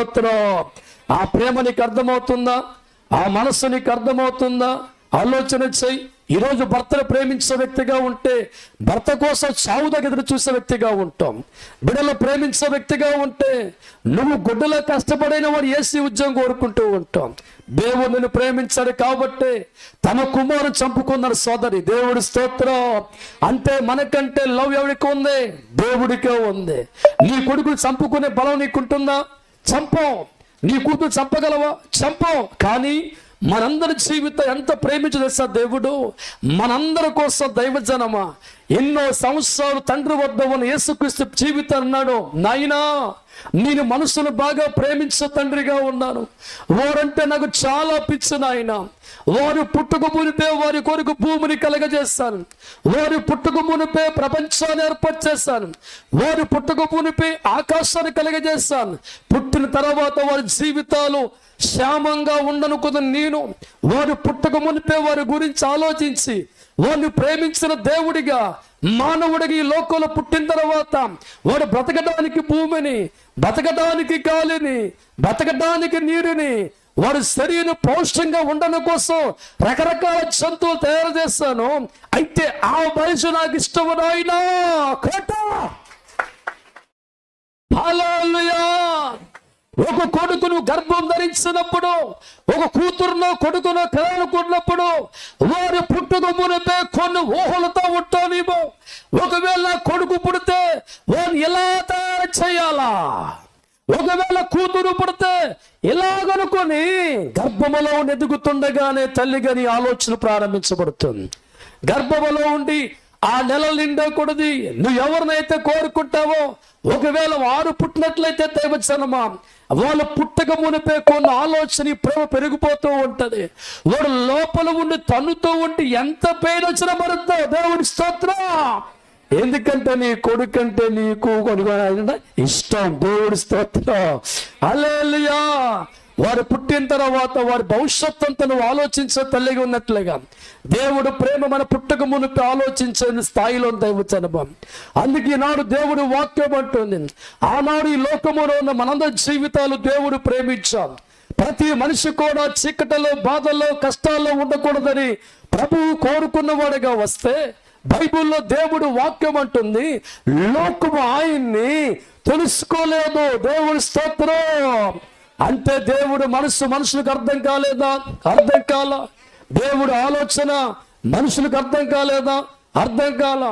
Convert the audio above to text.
స్తోత్రం. ఆ ప్రేమ నీకు అర్థమవుతుందా? ఆ మనస్సు నీకు అర్థమవుతుందా? ఆలోచన చేయి. ఈరోజు భర్తను ప్రేమించే వ్యక్తిగా ఉంటే భర్త కోసం చావు దగ్గర చూసే వ్యక్తిగా ఉంటాం. బిడ్డలు ప్రేమించే వ్యక్తిగా ఉంటే నువ్వు గుడ్డలో కష్టపడైన వాడు ఏసీ ఉద్యోగం కోరుకుంటూ ఉంటాం. దేవుడు నిన్ను ప్రేమించాడు కాబట్టి తన కుమారుని చంపుకున్నాడు సోదరి. దేవుడి స్తోత్రం. అంటే మనకంటే లవ్ ఎవరికి ఉంది? దేవుడికే ఉంది. నీ కొడుకుని చంపుకునే బలం నీకుంటుందా? చంపం. నీ కూతురు చంపగలవా? చంపం. కానీ మనందరి జీవితం ఎంత ప్రేమించదేసా దేవుడు? మనందరి కోసం దైవజనమా? ఎన్నో సంవత్సరాలు తండ్రి వద్ద ఉన్న యేసుక్రీస్తు జీవితం అన్నాడు నాయనా నేను మనసును బాగా ప్రేమించే తండ్రిగా ఉన్నాను. వారంటే నాకు చాలా పిచ్చి నాయన. వారు పుట్టుకు మునిపే వారి కొరకు భూమిని కలగజేస్తాను. వారి పుట్టుకు మునిపే ప్రపంచాన్ని ఏర్పాటు చేస్తాను. వారి పుట్టుకు మునిపే ఆకాశాన్ని కలగజేస్తాను. పుట్టిన తర్వాత వారి జీవితాలు క్షేమంగా ఉండనుకున్న నేను వారు పుట్టక మునిపే వారి గురించి ఆలోచించి వారిని ప్రేమించిన దేవుడిగా మానవుడికి ఈ లోకంలో పుట్టిన తర్వాత వాడు బ్రతకడానికి భూమిని బ్రతకడానికి గాలిని బ్రతకడానికి నీరుని వారి శరీరం పౌష్టంగా ఉండడం కోసం రకరకాల జంతువులు తయారు చేస్తాను అయితే ఆ వయసు నాకు ఇష్టం నాయనా. కోట ఒక కొడుకును గర్భం ధరించినప్పుడు ఒక కూతురును కొడుకును కలనుకున్నప్పుడు వారి పుట్టుక మునిపే కొన్ని ఊహలతో ఉంటానేమో ఒకవేళ కొడుకు పుడితే వారిని ఎలా తయారు చేయాలా? ఒకవేళ కూతురు పుడితే ఇలాగనుకొని గర్భములో ఎదుగుతుండగానే తల్లి గని ఆలోచన ప్రారంభించబడుతుంది. గర్భములో ఉండి ఆ నెల నిండకూడదు నువ్వు ఎవరినైతే కోరుకుంటావో ఒకవేళ వారు పుట్టినట్లయితే దైవజనమా? వాళ్ళు పుట్టక మునిపే కొన్ని ఆలోచన ప్రేమ పెరిగిపోతూ ఉంటది. వాడు లోపల ఉండి తన్నుతూ ఉండి ఎంత పెయిన్ వచ్చినా మరుద్దో. దేవుడి స్తోత్రం. ఎందుకంటే నీ కొడుకంటే నీకు కొనుగోలు ఇష్టం. దేవుడి స్తోత్రం. అలే వారు పుట్టిన తర్వాత వారి భవిష్యత్తు అంతా నువ్వు ఆలోచించే తల్లిగా ఉన్నట్లుగా. దేవుడు ప్రేమ మన పుట్టక మునిపి ఆలోచించే స్థాయిలో దైవచనభం అందుకే ఈనాడు దేవుడు వాక్యం అంటుంది. ఆనాడు ఈ లోకములో ఉన్న మనందరి జీవితాలు దేవుడు ప్రేమించాం ప్రతి మనిషి కూడా చీకటలో బాధల్లో కష్టాల్లో ఉండకూడదని ప్రభువు కోరుకున్నవాడుగా వస్తే బైబిల్లో దేవుడు వాక్యం అంటుంది. లోకము ఆయన్ని తెలుసుకోలేదు. దేవుడి స్తోత్రం. అంటే దేవుడు మనసు మనుషులకు అర్థం కాలేదా? అర్థం కాల? దేవుడు ఆలోచన మనుషులకు అర్థం కాలేదా? అర్థం కాల?